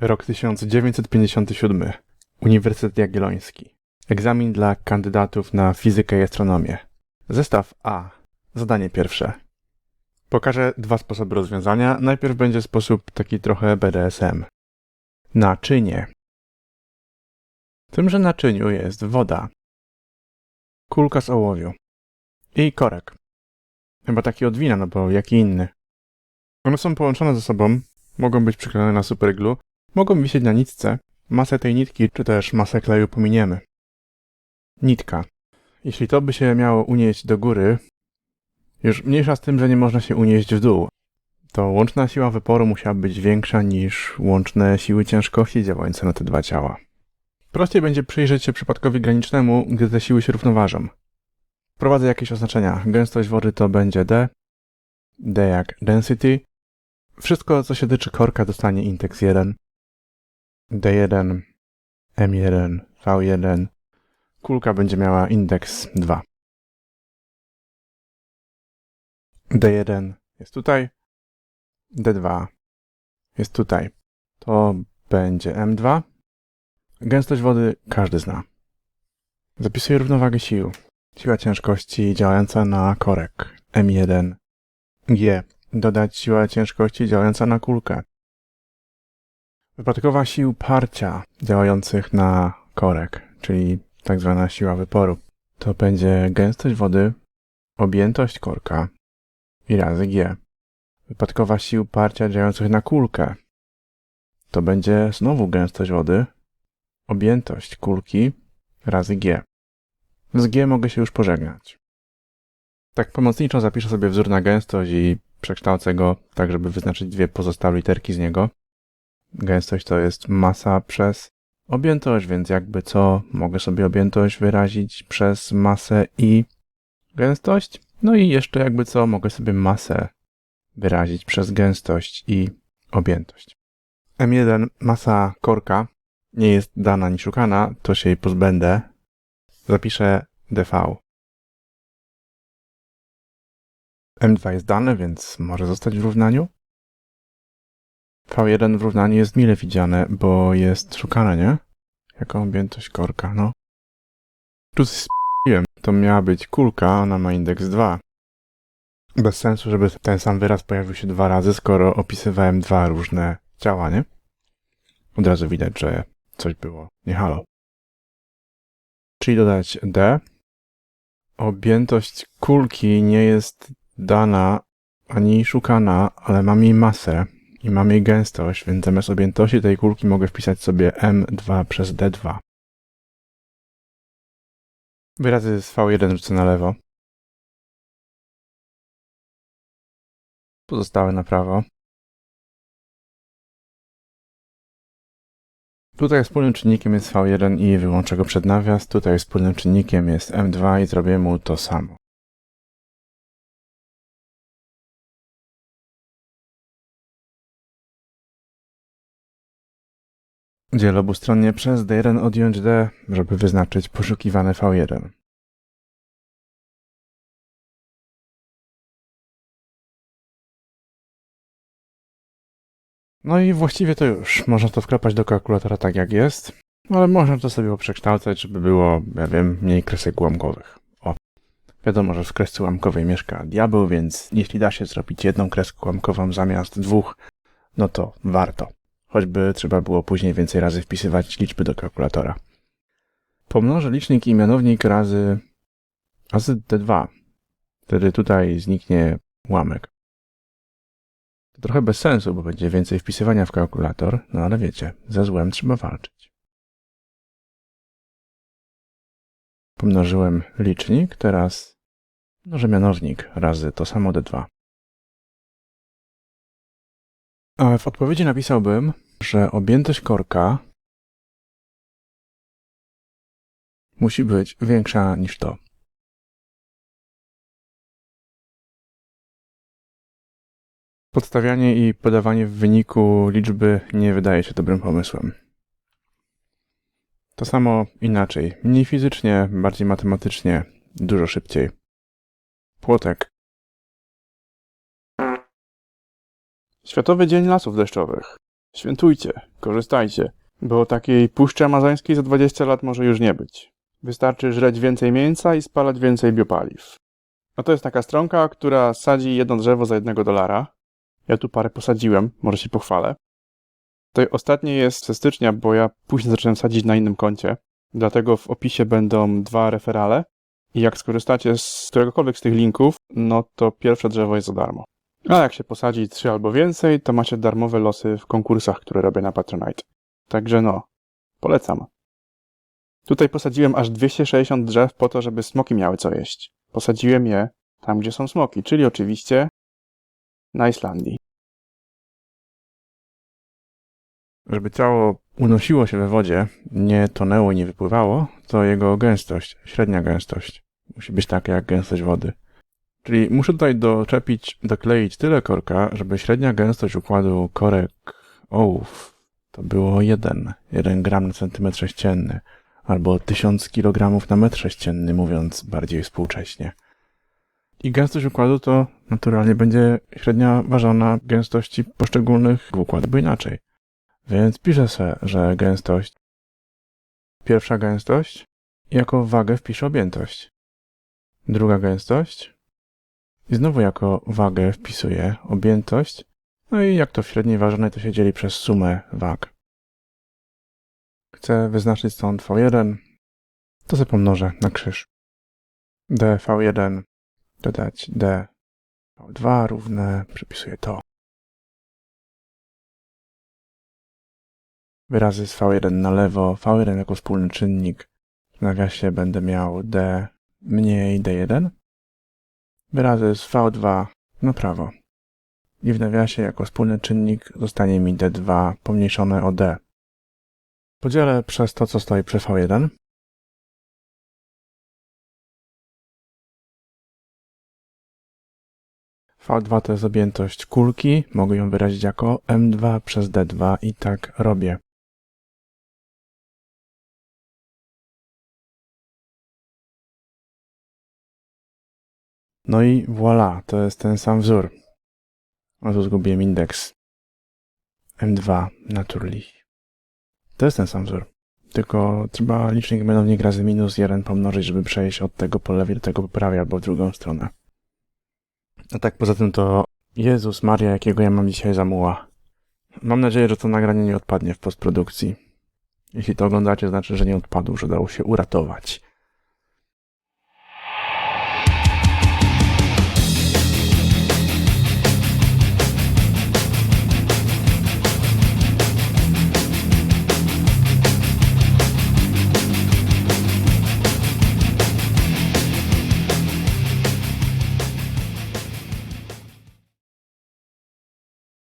Rok 1957. Uniwersytet Jagielloński. Egzamin dla kandydatów na fizykę i astronomię. Zestaw A. Zadanie pierwsze. Pokażę dwa sposoby rozwiązania. Najpierw będzie sposób taki trochę BDSM. Naczynie. W tymże naczyniu jest woda, kulka z ołowiu i korek. Chyba taki od wina, no bo jaki inny. One są połączone ze sobą, mogą być przyklejone na superglu, mogą wisieć na nitce. Masę tej nitki, czy też masę kleju pominiemy. Nitka. Jeśli to by się miało unieść do góry, już mniejsza z tym, że nie można się unieść w dół, to łączna siła wyporu musiała być większa niż łączne siły ciężkości działające na te dwa ciała. Prościej będzie przyjrzeć się przypadkowi granicznemu, gdy te siły się równoważą. Wprowadzę jakieś oznaczenia. Gęstość wody to będzie D, D jak density. Wszystko, co się tyczy korka, dostanie indeks 1. D1, M1, V1. Kulka będzie miała indeks 2. D1 jest tutaj. D2 jest tutaj. To będzie M2. Gęstość wody każdy zna. Zapisuję równowagę sił. Siła ciężkości działająca na korek. M1. G. Dodać siła ciężkości działająca na kulkę. Wypadkowa sił parcia działających na korek, czyli tak zwana siła wyporu. To będzie gęstość wody, objętość korka i razy G. Wypadkowa sił parcia działających na kulkę. To będzie znowu gęstość wody, objętość kulki razy G. Z G mogę się już pożegnać. Tak pomocniczo zapiszę sobie wzór na gęstość i przekształcę go tak, żeby wyznaczyć dwie pozostałe literki z niego. Gęstość to jest masa przez objętość, więc jakby co, mogę sobie objętość wyrazić przez masę i gęstość. No i jeszcze jakby co, mogę sobie masę wyrazić przez gęstość i objętość. M1 masa korka nie jest dana ani szukana, to się jej pozbędę. Zapiszę dv. M2 jest dane, więc może zostać w równaniu. V1 w równaniu jest mile widziane, bo jest szukane, nie? Jako objętość korka, no. Tu spiłem. To miała być kulka, ona ma indeks 2. Bez sensu, żeby ten sam wyraz pojawił się dwa razy, skoro opisywałem dwa różne ciała, nie? Od razu widać, że coś było nie halo. Czyli dodać D. Objętość kulki nie jest dana ani szukana, ale mam jej masę i mam jej gęstość, więc zamiast objętości tej kulki mogę wpisać sobie M2 przez D2. Wyrazy z V1 rzucę na lewo. Pozostałe na prawo. Tutaj wspólnym czynnikiem jest V1 i wyłączę go przed nawias. Tutaj wspólnym czynnikiem jest M2 i zrobię mu to samo. Dziel obustronnie przez D1 odjąć D, żeby wyznaczyć poszukiwane V1. No i właściwie to już. Można to wklepać do kalkulatora tak jak jest, ale można to sobie przekształcać, żeby było, ja wiem, mniej kresek ułamkowych. O, wiadomo, że w kresce ułamkowej mieszka diabeł, więc jeśli da się zrobić jedną kreskę ułamkową zamiast dwóch, no to warto. Choćby trzeba było później więcej razy wpisywać liczby do kalkulatora. Pomnożę licznik i mianownik razy, razy D2. Wtedy tutaj zniknie ułamek. To trochę bez sensu, bo będzie więcej wpisywania w kalkulator, no ale wiecie, ze złem trzeba walczyć. Pomnożyłem licznik, teraz mnożę mianownik razy to samo D2. A w odpowiedzi napisałbym, że objętość korka musi być większa niż to. Podstawianie i podawanie w wyniku liczby nie wydaje się dobrym pomysłem. To samo inaczej. Mniej fizycznie, bardziej matematycznie, dużo szybciej. Płotek. Światowy Dzień Lasów Deszczowych. Świętujcie, korzystajcie, bo takiej puszczy amazońskiej za 20 lat może już nie być. Wystarczy żreć więcej mięsa i spalać więcej biopaliw. A to jest taka stronka, która sadzi jedno drzewo za jednego dolara. Ja tu parę posadziłem, może się pochwalę. To ostatnie jest ze stycznia, bo ja później zacząłem sadzić na innym koncie. Dlatego w opisie będą dwa referale. I jak skorzystacie z któregokolwiek z tych linków, no to pierwsze drzewo jest za darmo. A jak się posadzi trzy albo więcej, to macie darmowe losy w konkursach, które robię na Patronite. Także no, polecam. Tutaj posadziłem aż 260 drzew po to, żeby smoki miały co jeść. Posadziłem je tam, gdzie są smoki, czyli oczywiście na Islandii. Żeby ciało unosiło się we wodzie, nie tonęło i nie wypływało, to jego gęstość, średnia gęstość, musi być taka jak gęstość wody. Czyli muszę tutaj doczepić, dokleić tyle korka, żeby średnia gęstość układu korek ołów to było 1, 1 gram na centymetr sześcienny, albo 1000 kg na metr sześcienny, mówiąc bardziej współcześnie. I gęstość układu to naturalnie będzie średnia ważona gęstości poszczególnych układów, bo inaczej. Więc piszę sobie, że gęstość, pierwsza gęstość, jako wagę wpiszę objętość. Druga gęstość i znowu jako wagę wpisuję objętość, no i jak to w średniej ważonej to się dzieli przez sumę wag. Chcę wyznaczyć stąd V1, to sobie pomnożę na krzyż. dv1 dodać dv2 równe, przypisuję to. Wyrazy z V1 na lewo, V1 jako wspólny czynnik. W nawiasie będę miał D mniej D1. Wyrazy z V2 na prawo. I w nawiasie jako wspólny czynnik zostanie mi D2 pomniejszone o D. Podzielę przez to, co stoi przy V1. V2 to jest objętość kulki, mogę ją wyrazić jako M2 przez D2 i tak robię. No i voilà, to jest ten sam wzór. O tu zgubiłem indeks. M2 naturlich. To jest ten sam wzór. Tylko trzeba licznik mianownik razy minus 1 pomnożyć, żeby przejść od tego po lewej do tego po prawej albo w drugą stronę. A tak poza tym to Jezus Maria, jakiego ja mam dzisiaj zamuła. Mam nadzieję, że to nagranie nie odpadnie w postprodukcji. Jeśli to oglądacie, znaczy, że nie odpadł, że dało się uratować.